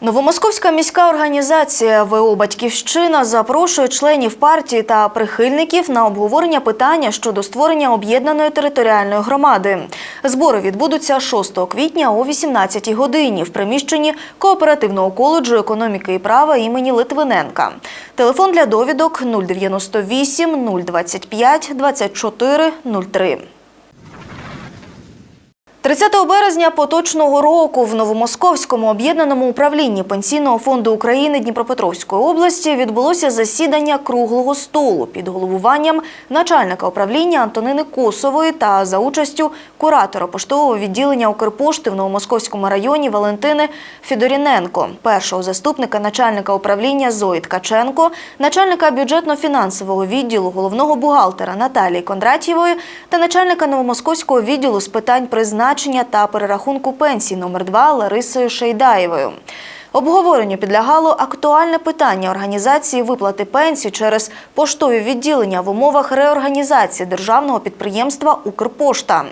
Новомосковська міська організація ВО Батьківщина запрошує членів партії та прихильників на обговорення питання щодо створення об'єднаної територіальної громади. Збори відбудуться 6 квітня о 18 годині в приміщенні кооперативного коледжу економіки і права імені Литвиненка. Телефон для довідок 098 025 24 03. 30 березня поточного року в Новомосковському об'єднаному управлінні Пенсійного фонду України Дніпропетровської області відбулося засідання круглого столу під головуванням начальника управління Антонини Косової та за участю куратора поштового відділення Укрпошти в Новомосковському районі Валентини Фідоріненко, першого заступника начальника управління Зої Ткаченко, начальника бюджетно-фінансового відділу головного бухгалтера Наталії Кондратєвої та начальника Новомосковського відділу з питань призначення та перерахунку пенсій номер 2 Ларисою Шейдаєвою. Обговоренню підлягало актуальне питання організації виплати пенсій через поштові відділення в умовах реорганізації державного підприємства Укрпошта.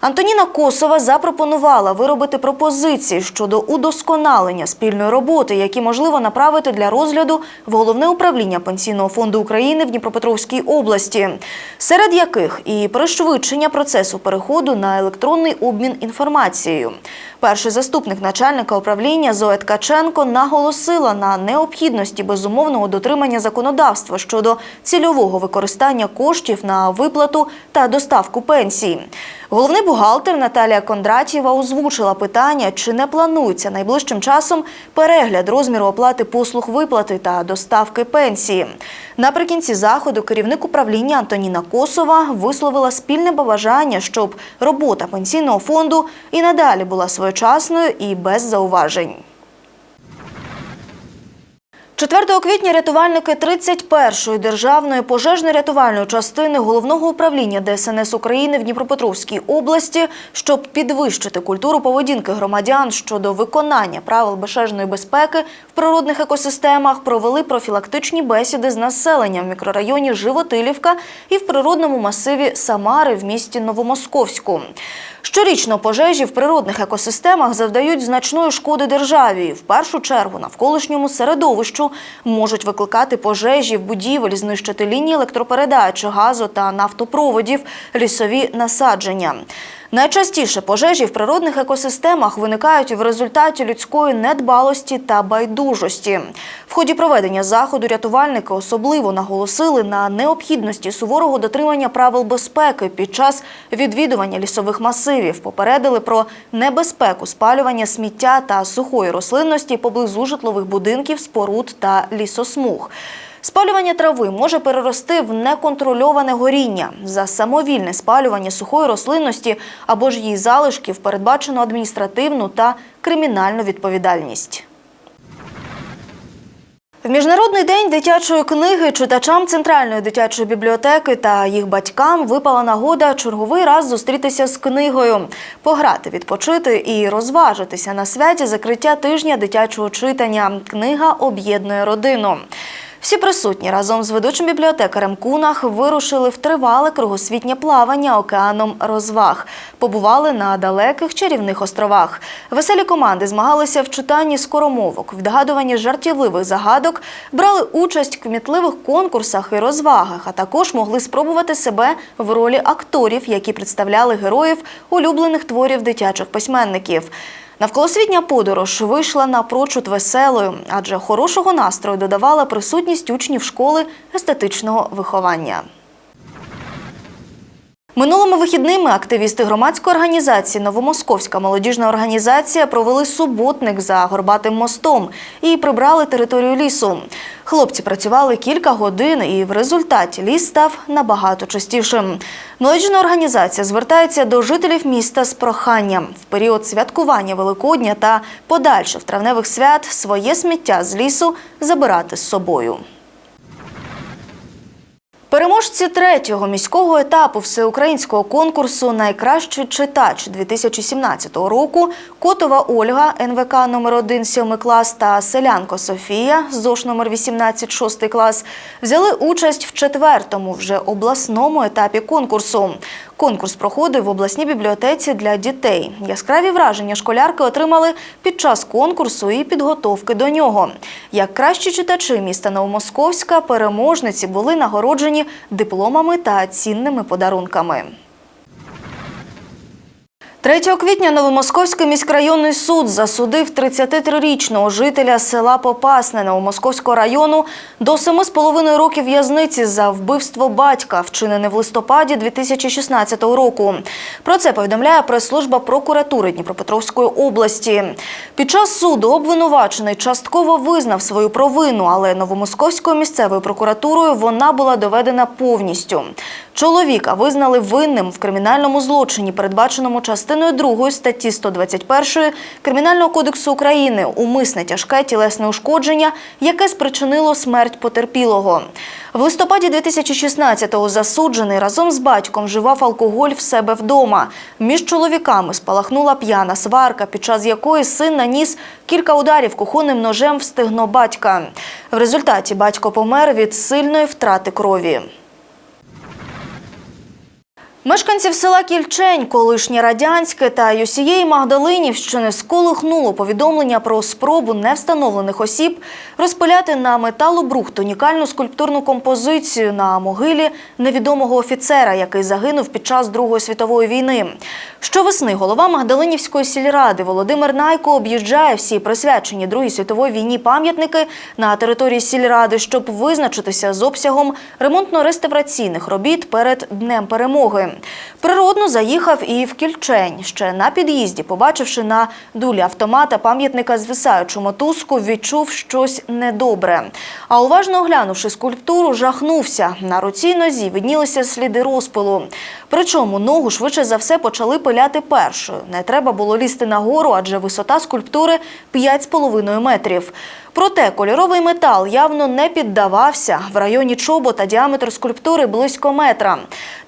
Антоніна Косова запропонувала виробити пропозиції щодо удосконалення спільної роботи, які можливо направити для розгляду в головне управління Пенсійного фонду України в Дніпропетровській області, серед яких і пришвидшення процесу переходу на електронний обмін інформацією. Перший заступник начальника управління Зоя Ткаченко наголосила на необхідності безумовного дотримання законодавства щодо цільового використання коштів на виплату та доставку пенсій. Головний бухгалтер Наталія Кондратєва озвучила питання, чи не планується найближчим часом перегляд розміру оплати послуг виплати та доставки пенсії. Наприкінці заходу керівник управління Антоніна Косова висловила спільне побажання, щоб робота пенсійного фонду і надалі була своєчасною і без зауважень. 4 квітня рятувальники 31-ї державної пожежно-рятувальної частини головного управління ДСНС України в Дніпропетровській області, щоб підвищити культуру поведінки громадян щодо виконання правил безпечної безпеки в природних екосистемах, провели профілактичні бесіди з населенням в мікрорайоні Животилівка і в природному масиві Самари в місті Новомосковську. Щорічно пожежі в природних екосистемах завдають значної шкоди державі. В першу чергу навколишньому середовищу можуть викликати пожежі в будівель, знищити лінії електропередач, газу та нафтопроводів, лісові насадження. Найчастіше пожежі в природних екосистемах виникають в результаті людської недбалості та байдужості. В ході проведення заходу рятувальники особливо наголосили на необхідності суворого дотримання правил безпеки під час відвідування лісових масивів, попередили про небезпеку спалювання сміття та сухої рослинності поблизу житлових будинків, споруд та лісосмуг. Спалювання трави може перерости в неконтрольоване горіння. За самовільне спалювання сухої рослинності або ж її залишків передбачено адміністративну та кримінальну відповідальність. В Міжнародний день дитячої книги читачам Центральної дитячої бібліотеки та їх батькам випала нагода черговий раз зустрітися з книгою, пограти, відпочити і розважитися на святі закриття тижня дитячого читання. Книга об'єднує родину. Всі присутні разом з ведучим бібліотекарем Кунах вирушили в тривале кругосвітнє плавання океаном розваг. Побували на далеких чарівних островах. Веселі команди змагалися в читанні скоромовок, відгадуванні жартівливих загадок, брали участь в кмітливих конкурсах і розвагах, а також могли спробувати себе в ролі акторів, які представляли героїв улюблених творів дитячих письменників. Навколосвітня подорож вийшла напрочуд веселою, адже хорошого настрою додавала присутність учнів школи естетичного виховання. Минулими вихідними активісти громадської організації Новомосковська молодіжна організація провели суботник за горбатим мостом і прибрали територію лісу. Хлопці працювали кілька годин, і в результаті ліс став набагато чистішим. Молодіжна організація звертається до жителів міста з проханням в період святкування Великодня та подальших травневих свят своє сміття з лісу забирати з собою. Переможці третього міського етапу всеукраїнського конкурсу Найкращий читач 2017 року Котова Ольга, НВК номер 1 7 клас та Селянко Софія, ЗОШ номер 18 6 клас, взяли участь в четвертому вже обласному етапі конкурсу. Конкурс проходив в обласній бібліотеці для дітей. Яскраві враження школярки отримали під час конкурсу і підготовки до нього. Як кращі читачі міста Новомосковська, переможниці були нагороджені дипломами та цінними подарунками. 3 квітня Новомосковський міськрайонний суд засудив 33-річного жителя села Попасне Новомосковського району до 7,5 років в'язниці за вбивство батька, вчинене в листопаді 2016 року. Про це повідомляє прес-служба прокуратури Дніпропетровської області. Під час суду обвинувачений частково визнав свою провину, але Новомосковською місцевою прокуратурою вона була доведена повністю. Чоловіка визнали винним в кримінальному злочині, передбаченому частиною 2 статті 121 Кримінального кодексу України умисне тяжке тілесне ушкодження, яке спричинило смерть потерпілого. В листопаді 2016-го засуджений разом з батьком вживав алкоголь в себе вдома. Між чоловіками спалахнула п'яна сварка, під час якої син наніс кілька ударів кухонним ножем в стегно батька. В результаті батько помер від сильної втрати крові. Мешканців села Кільчень, колишнє радянське та й усієї Магдалинівщини сколихнуло повідомлення про спробу невстановлених осіб розпиляти на металобрухт унікальну скульптурну композицію на могилі невідомого офіцера, який загинув під час Другої світової війни. Щовесни голова Магдалинівської сільради Володимир Найко об'їжджає всі присвячені Другій світовій війні пам'ятники на території сільради, щоб визначитися з обсягом ремонтно-реставраційних робіт перед Днем перемоги. Природно заїхав і в Кільчень. Ще на під'їзді, побачивши на дулі автомата пам'ятника звисаючу мотузку, відчув щось недобре. А уважно оглянувши скульптуру, жахнувся. На руці й нозі виднілися сліди розпилу. Причому ногу швидше за все почали пиляти першою. Не треба було лізти нагору, адже висота скульптури 5,5 метрів. Проте кольоровий метал явно не піддавався. В районі чобота діаметр скульптури близько метра.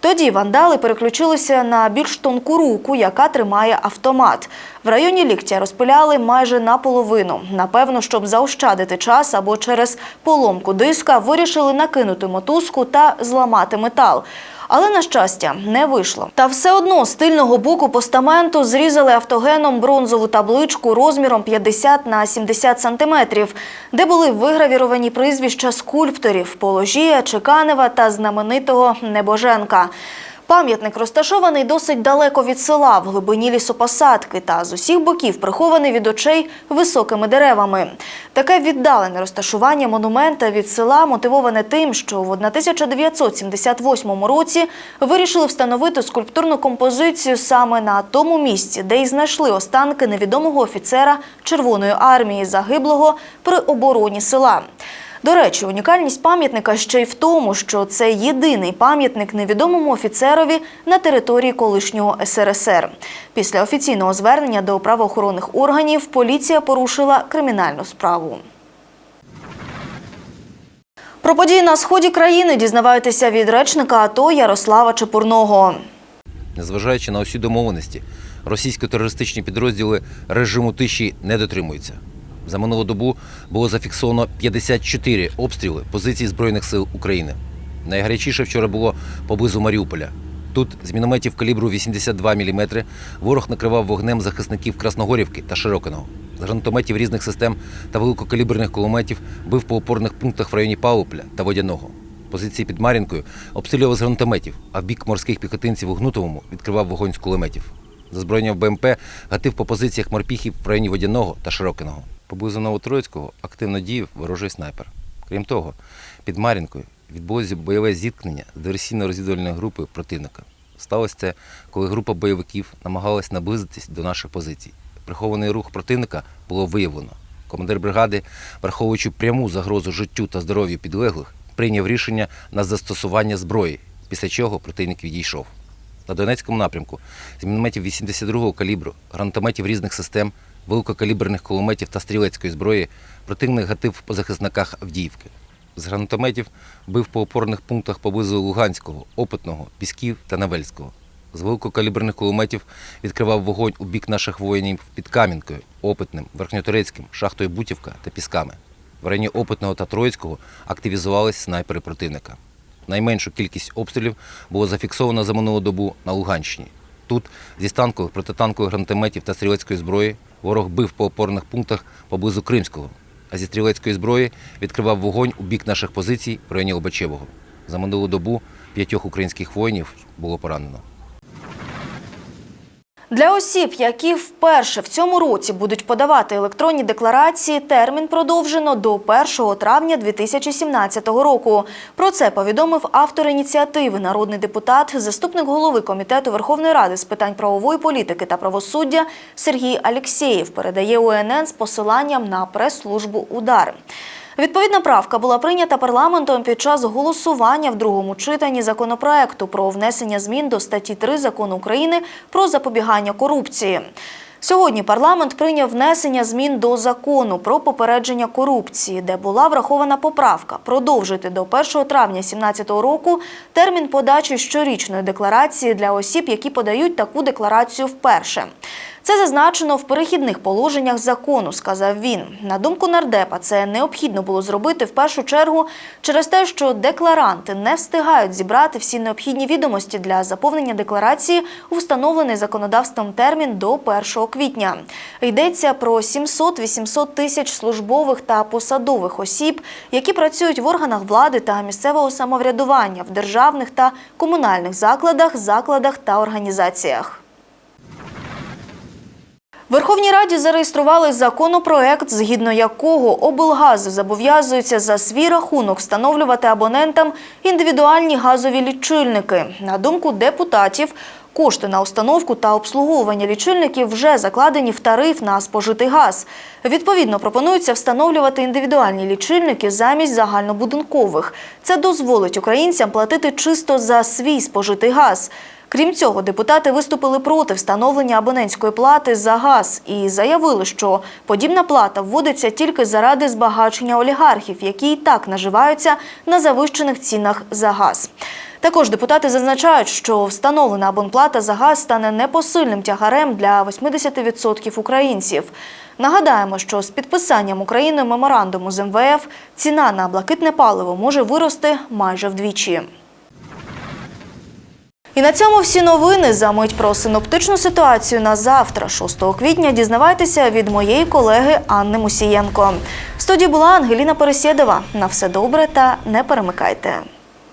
Тоді вандали переключилися на більш тонку руку, яка тримає автомат. В районі ліктя розпиляли майже наполовину. Напевно, щоб заощадити час або через поломку диска, вирішили накинути мотузку та зламати метал. Але, на щастя, не вийшло. Та все одно з тильного боку постаменту зрізали автогеном бронзову табличку розміром 50 на 70 сантиметрів, де були вигравіровані прізвища скульпторів Положія, Чеканева та знаменитого Небоженка. Пам'ятник розташований досить далеко від села, в глибині лісопосадки та з усіх боків прихований від очей високими деревами. Таке віддалене розташування монумента від села мотивоване тим, що в 1978 році вирішили встановити скульптурну композицію саме на тому місці, де й знайшли останки невідомого офіцера Червоної армії, загиблого при обороні села. До речі, унікальність пам'ятника ще й в тому, що це єдиний пам'ятник невідомому офіцерові на території колишнього СРСР. Після офіційного звернення до правоохоронних органів поліція порушила кримінальну справу. Про події на сході країни дізнавайтеся від речника АТО Ярослава Чепурного. Незважаючи на усі домовленості, російсько-терористичні підрозділи режиму тиші не дотримуються. За минулу добу було зафіксовано 54 обстріли позицій Збройних сил України. Найгарячіше вчора було поблизу Маріуполя. Тут з мінометів калібру 82 мм ворог накривав вогнем захисників Красногорівки та Широкиного. З гранатометів різних систем та великокаліберних кулеметів бив по опорних пунктах в районі Павлопля та Водяного. Позиції під Мар'їнкою обстрілював з гранатометів, а в бік морських піхотинців у Гнутовому відкривав вогонь з кулеметів. Зазброєння в БМП гатив по позиціях морпіхів в районі Водяного та Широкиного. Поблизу Новотроїцького активно діяв ворожий снайпер. Крім того, під Мар'їнкою відбулося бойове зіткнення з диверсійно-розвідувальною групою противника. Сталося це, коли група бойовиків намагалась наблизитись до наших позицій. Прихований рух противника було виявлено. Командир бригади, враховуючи пряму загрозу життю та здоров'ю підлеглих, прийняв рішення на застосування зброї, після чого противник відійшов. На Донецькому напрямку з мінометів 82-го калібру, гранатометів різних систем, великокаліберних кулеметів та стрілецької зброї противник гатив по захисниках Авдіївки. З гранатометів бив по опорних пунктах поблизу Луганського, Опитного, Пісків та Невельського. З великокаліберних кулеметів відкривав вогонь у бік наших воїнів під Кам'янкою, Опитним, Верхньоторецьким, шахтою Бутівка та Пісками. В районі Опитного та Троїцького активізувались снайпери противника. Найменшу кількість обстрілів було зафіксовано за минулу добу на Луганщині. Тут зі станкових, протитанкових гранатометів та стрілецької зброї ворог бив по опорних пунктах поблизу Кримського, а зі стрілецької зброї відкривав вогонь у бік наших позицій в районі Лобачевого. За минулу добу п'ятьох українських воїнів було поранено. Для осіб, які вперше в цьому році будуть подавати електронні декларації, термін продовжено до 1 травня 2017 року. Про це повідомив автор ініціативи, народний депутат, заступник голови комітету Верховної Ради з питань правової політики та правосуддя Сергій Алєксєєв. Передає УНН з посиланням на прес-службу Удар. Відповідна правка була прийнята парламентом під час голосування в другому читанні законопроекту про внесення змін до статті 3 закону України про запобігання корупції. Сьогодні парламент прийняв внесення змін до закону про попередження корупції, де була врахована поправка продовжити до 1 травня 2017 року термін подачі щорічної декларації для осіб, які подають таку декларацію вперше. Це зазначено в перехідних положеннях закону, сказав він. На думку нардепа, це необхідно було зробити в першу чергу через те, що декларанти не встигають зібрати всі необхідні відомості для заповнення декларації у встановлений законодавством термін до 1 квітня. Йдеться про 700-800 тисяч службових та посадових осіб, які працюють в органах влади та місцевого самоврядування в державних та комунальних закладах, закладах та організаціях. Верховній Раді зареєстрували законопроект, згідно якого облгази зобов'язуються за свій рахунок встановлювати абонентам індивідуальні газові лічильники. На думку депутатів, кошти на установку та обслуговування лічильників вже закладені в тариф на спожитий газ. Відповідно, пропонується встановлювати індивідуальні лічильники замість загальнобудинкових. Це дозволить українцям платити чисто за свій спожитий газ. Крім цього, депутати виступили проти встановлення абонентської плати за газ і заявили, що подібна плата вводиться тільки заради збагачення олігархів, які і так наживаються на завищених цінах за газ. Також депутати зазначають, що встановлена абонплата за газ стане непосильним тягарем для 80% українців. Нагадаємо, що з підписанням Україною меморандуму з МВФ ціна на блакитне паливо може вирости майже вдвічі. І на цьому всі новини. За мить про синоптичну ситуацію на завтра, 6 квітня, дізнавайтеся від моєї колеги Анни Мусієнко. В студії була Ангеліна Пересєдова. На все добре та не перемикайте.